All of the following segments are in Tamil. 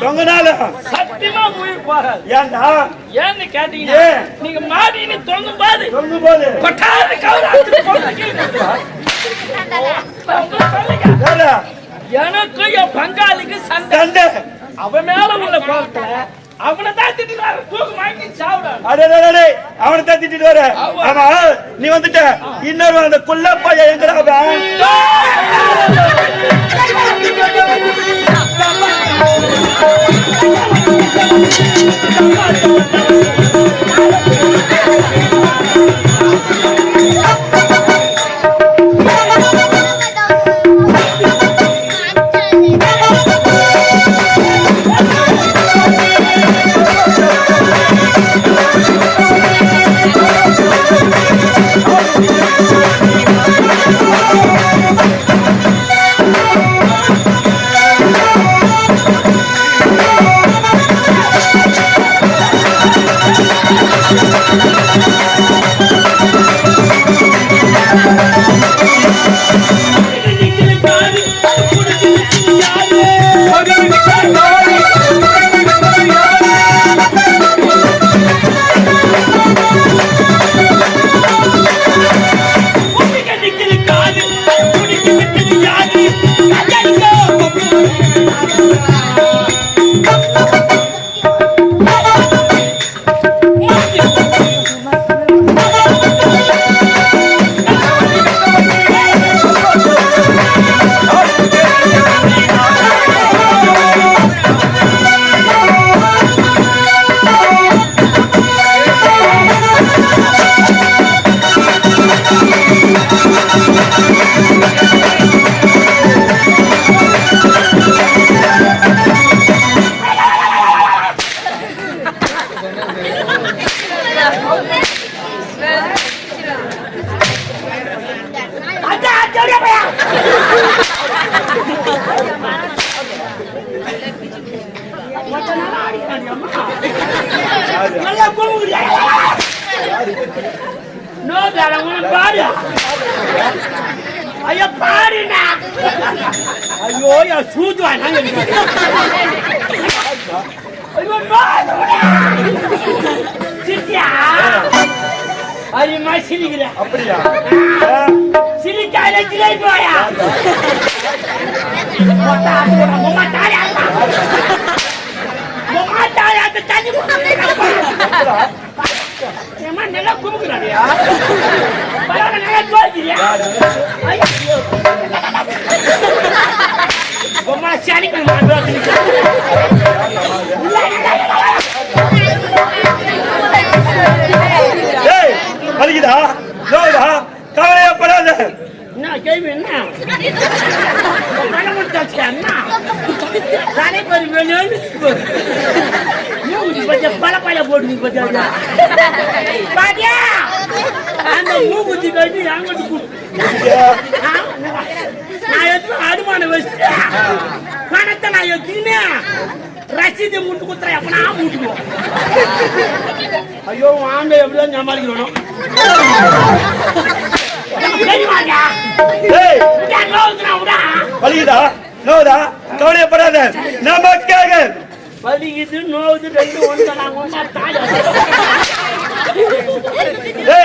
நாளும் சத்தியமா உயிர் போகாது. ஏன்டா ஏன்னு கேட்டீங்கன்னா ஏன்? நீங்க மாட்டீங்க தொங்கும் போது சொல்லும் போது கொட்டாது. வேற எனக்கும் என் பங்காளிக்கு சண்டை. சண்டை. அவன் மேல உள்ள கோபத்துல அவனை தான் தூக்கு வாங்கி அடே, அடே, அடே, அவனை தான் திட்டிட்டு வர. ஆமா. நீ வந்துட்ட. இன்னொரு அந்த குள்ளப்பைய எங்கடா அவன். நல்லா நோ உனக்கு பாரு. ஐயா, பாருண்ணா. ஐயோ சூதுவா நான் எடுக்கிறேன். ஐயோ. சித்தியா? ஐயம்மா, சிரிக்கிறேன். அப்படியா சிரிக்காத, சிரிப்பு. மொம்மா தாலி ஆட்டு தண்ணி ஏம்மா, நல்லா குமுக்குறாடியா? பரவாயில்ல, நல்லா தோய்க்கிறியா? ஐயோ. பொம்மா, இல்ல. டேய் வலிக்குதா நோவுதா கவலையப்படாத என்ன கேள்வி என்ன பணம் கொடுத்தாச்சு அண்ணா வேணும் பல பல போட்டு அந்த மூக்குத்தி கட்டி என்கிட்ட? நான் எதுவும் அனுமானம் வச்சு பணத்தை நான் எத்தினேன் ரசீதை முட்டு குத்துற எப்ப நான் முட்டுக்குவோம் ஐயோ வாங்க எப்படியோ விடா. வலிக்குதா நோதா கவலையப்படாத நமக்காக வலிக்குது நோவுது ரெண்டு ஒன்று நான் ஒன்றா தாய்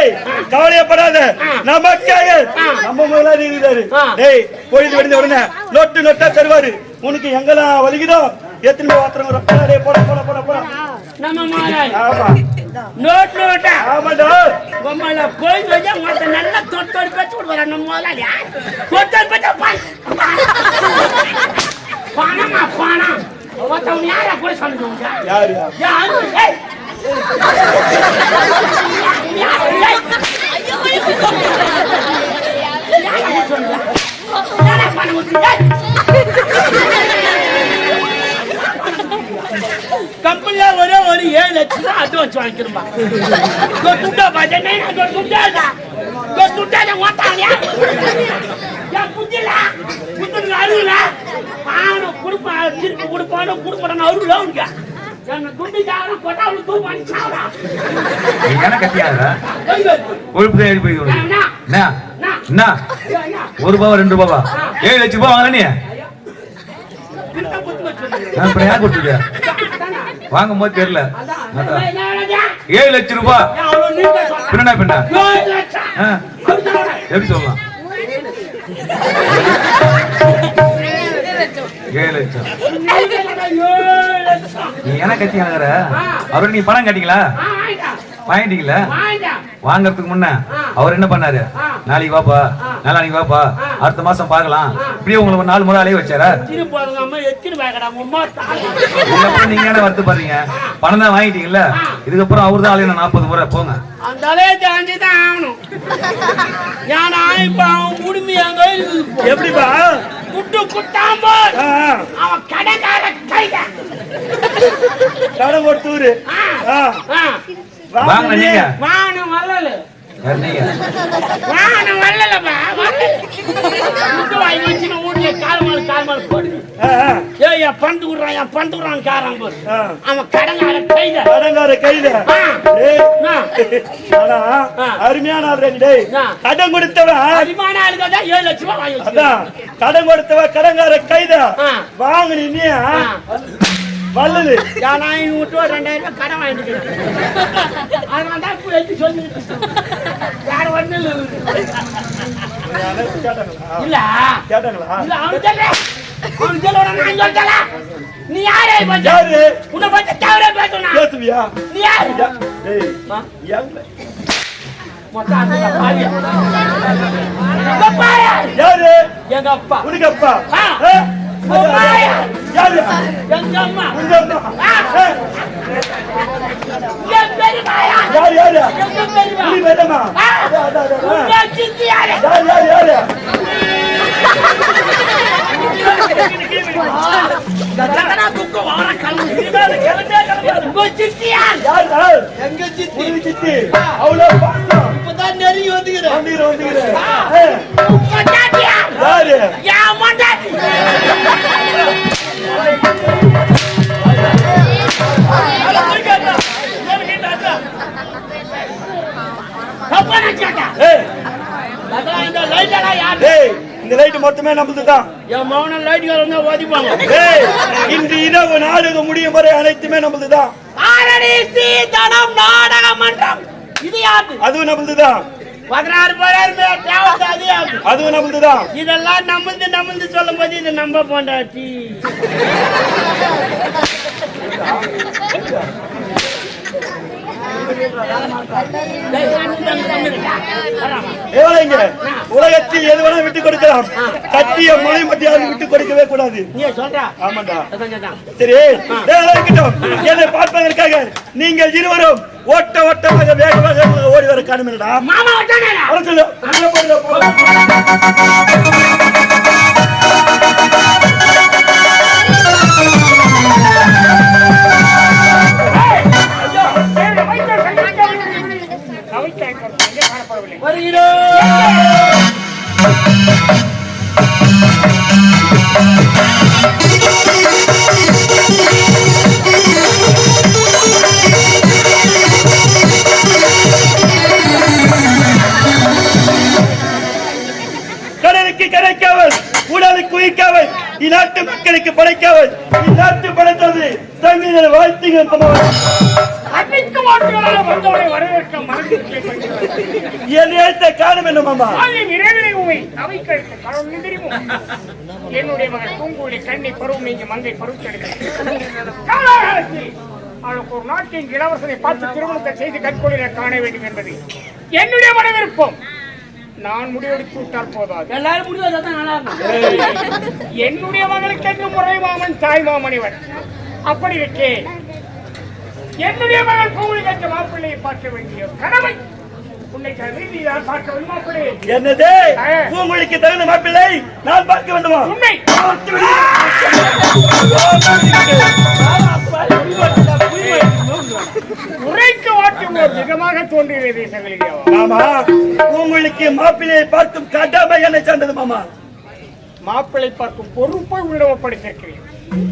ஏய் கவலையப்படாத நமக்காக. நம்ம முதலாளி இருக்கிறாரு. ஏய் பொழுது விடுந்த உடனே நொட்டு நொட்டா தருவாரு. உனக்கு எங்கெல்லாம் வலிக்குதோ எத்தனை பாத்திரம் போட போட போட போட நம்ம முதலாளி. ஆமா. நோட் நோட்டா ஆமாடா உம்மள போய் வச்சா மத்த நல்லா தொட்டோடு பேச்சு கொடுக்குற நம்ம முதலாளி. தொட்டோடு பேச்சா பணமா பணம். ஒருத்தவங்க யாரா போய் சொல்லுங்க யாரு? யாரு? ஏய் கம்பெனில ஒரே ஒரு ஏழு லட்சம் தான் அட்வான்ஸ் வாங்கிக்கிறோம்பா துட்டா பாத்தே துட்டாடா துட்டாட ஓட்டாங்க என் புத்தனுக்கு கொடுப்பா திருப்பி கொடுப்பானு கொடுப்பா அருள் அவனுக்கு என்ன கத்தியாத கொழுப்பு ஏறி போய் என்ன? ஒரு ரூபாவா ரெண்டு ரூபாவா ஏழு லட்சம் ரூபாய் வாங்கின நீ? இப்ப யார் கொடுத்துருக்க வாங்கும் போது தெரியல. ஏழு லட்சம் ரூபாய் பின்ன பின்ன. எப்படி சொல்லலாம்? ஏழு லட்சம். நீ என்ன கத்தியாங்கிற அவரு நீ பணம் கட்டிங்களா வாங்கிட்டீங்களா வாங்கிட்டா வாங்கறதுக்கு முன்ன அவர் என்ன பண்ணாரு? நாளைக்கு வாப்பா நாளைக்கு வாப்பா அடுத்த மாசம் பார்க்கலாம். இப்படியே உங்களுக்கு நாலு முறை அலைய வச்சாரா நீங்க என்ன வருத்தப்படுறீங்க? பணம் தான் வாங்கிட்டீங்கல்ல? இதுக்கப்புறம் அவர் தான் அலையணும் நாற்பது முறை போங்க. ஏன்னா இப்ப அவன் குடும்பி அங்க. எப்படிப்பா? குட்டு குட்டாம. அவன் கடைக்கார கைத கடன் கொடுத்தூரு. வாங்க நீங்க. வாகனம் வரல வாகனம் வரலப்பா வரல. வாங்கி வச்சு கால் மேல கால் மேல போடுது. ஆ, ஆ. ஏய் என் பண்டு விடுறான் என் விடுறான் காரன் ஆ. அவன் கடங்கார கைத. கடன்கார கைத. அருமையான ஆள் டேய். கடன் கொடுத்தவன். ஆளுக்கு தான் ஏழு லட்சம் ரூபாய் வாங்கி கடன் கொடுத்தவ கடன்கார கைத. வாங்கினி. வல்லது. ஏன்னா ஐநூறு ரூபா ரெண்டாயிரம் ரூபாய் கடன் வாங்கிட்டு அதனால தான் இப்போ எடுத்து இருக்கேன். வேற ஒண்ணும் இல்ல. இல்ல. இல்ல அவன் சொல்ல. அவன் சொல்ல நான் சொல்ல நீ யாரே? யாரு? உன்னை பத்தி தவறே பேசுனா. பேசுவியா? நீ யாரு? எங்க அப்பா. உனக்கு அப்பா? எங்க சித்தி சித்தி யாரு? யாரு யாரு எங்க சித்தி. உனக்கு சித்தி. அவ்வளோ பாசம் இப்பதான் நெருங்கி வந்துக்கிறேன் வந்துக்கிறேன் வந்துக்கிறேன் யாரு? யாரு? என் லைட் மொத்தமே நம்மளுது தான் என் காரங்க வந்து ஓதிப்பாங்க. டேய் இன்று இரவு நாடகம் முடியும் வரை அனைத்துமே நம்மளுது தான் ஆரணி சீதனம் நாடக மன்றம். இது யாரு? அதுவும் நம்மளுது தான் பதினாறு பேர்? அதுவும் நம்மளுது தான் இதெல்லாம் நம்புந்து நம்புந்து சொல்லும் போது இது நம்ப பொண்டாட்டி எவ்வளவுங்க? உலகத்தில் எது வேணா விட்டு கொடுக்கலாம். சத்திய மொழி மத்தியாவது விட்டு கொடுக்கவே கூடாது. ஆமாண்டா. சரி என்னை பார்ப்பதற்காக நீங்கள் இருவரும் ஓட்ட ஓட்டமாக வேக வேகமாக ஓடி வர காணுமில்லடா மாமா சொல்லு. கடலுக்கு கரைக்கவன் உடலுக்கு உயிர்க்கவன் இந்நாட்டு மக்களுக்கு படைக்காமல் இந்நாட்டு படைத்தது தமிழர். வாழ்த்துங்க என்னை காரணம் என்ன மாமா? நிறைவேறி உண்மை அவைக்கு காரணம் தெரியுமா என்னுடைய மகன் பூங்கோலி கண்ணி பருவம் நீங்க மங்கை பருவத்தெடுக்க அவளுக்கு ஒரு நாட்டின் இளவரசனை பார்த்து திருமணத்தை செய்து கற்கொள்ளிட காண வேண்டும் என்பது என்னுடைய மன விருப்பம் நான் முடிவெடுத்து விட்டால் போதாது. எல்லாரும் முடிவு நல்லா இருக்கும். என்னுடைய மகளுக்கு என்று முறை மாமன் தாய் மாமனிவன் அப்படி இருக்கே. என்னுடைய மகள் பூங்குழி கற்ற மாப்பிள்ளையை பார்க்க வேண்டிய கடமை உன்னை தகுதி நான் பார்க்க வேண்டும் மாப்பிள்ளை? என்னது? பூமொழிக்கு தகுந்த மாப்பிள்ளை நான் பார்க்க வேண்டுமா? உண்மை உரைக்கு வாட்டும் ஒரு விதமாக தோன்றுகிறது மாமா பூமொழிக்கு மாப்பிள்ளையை பார்க்கும் கடமை என்னை சார்ந்தது மாமா. மாப்பிள்ளை பார்க்கும் பொறுப்பை உணவப்படுத்திருக்கிறேன்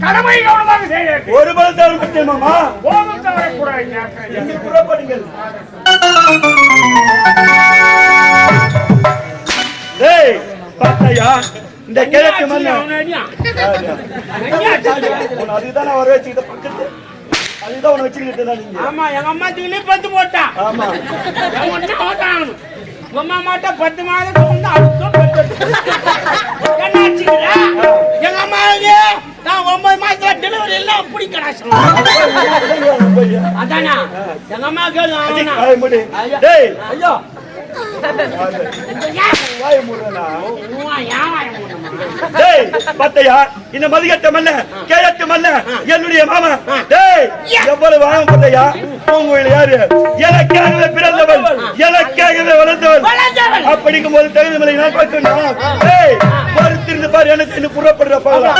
கடமை கவனமாக செய்ய ஒரு பலம் தவறு மாமா. போதும் தவறக்கூடாது புறப்படுங்கள். டேய் பார்த்தாயா இந்த கிழக்கு. உன்னை அதுதான் வர வச்சுக்கிட்ட பக்கத்து. அதுதான் உன்னை வச்சுக்கிட்டு தான் நீங்க. ஆமா எங்க அம்மா திடீர்னு பத்து போட்டா ஆமா. என் ஒண்ணு மாட்ட பத்து மாதம் வந்து அதுக்கும் பத்து என்ன ஆச்சுக்கிறா? எங்க அம்மாவுக்கு நான் ஒன்பது மாசத்துல டெலிவரி எல்லாம் அப்படி கடாசம் அதானா? எங்க அம்மா கேளு அவனா வாய் மூடு. டேய். ஐயோ. வாய் மூடுறா உன் ஏன் மூடமா டேய் பார்த்தாயா இந்த மதிகட்ட மல்ல கேழட்டு மல்ல என்னுடைய மாமா. டேய் எவ்வளவு வாங்க பார்த்தாயா உங்களை யாரு? எனக்காகவே பிறந்தவன் எனக்காகவே வளர்ந்தவன். அப்படிங்கும் போது தகுதி மலை நான் பார்க்கணும்? டேய் பொறுத்திருந்து பாரு எனக்கு புறப்படுற பாக்கலாம்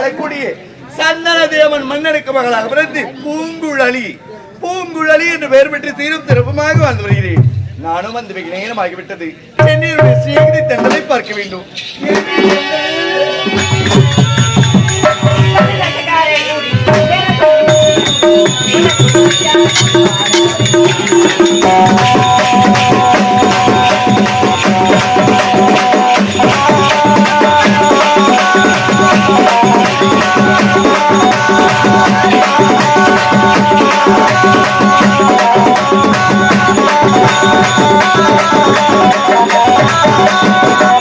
ஆளக்கூடிய சந்தன தேவன் மன்னனுக்கு மகளாக பிறந்து பூங்குழலி. பூங்குழலி என்று பெயர் பெற்று தீரும் திருப்பமாக வந்து வருகிறேன். நானும் வந்து வெகு என்னுடைய ஸ்ரீகிரி தண்டனை பார்க்க வேண்டும். Thank you. Oh,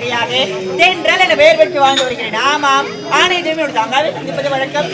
வகையாக தங்கையாக தென்றல் என பெயர் வாழ்ந்து வருகிறேன். ஆமாம் ஆணை தூய்மையோடு தாங்காவே சந்திப்பது வழக்கம்.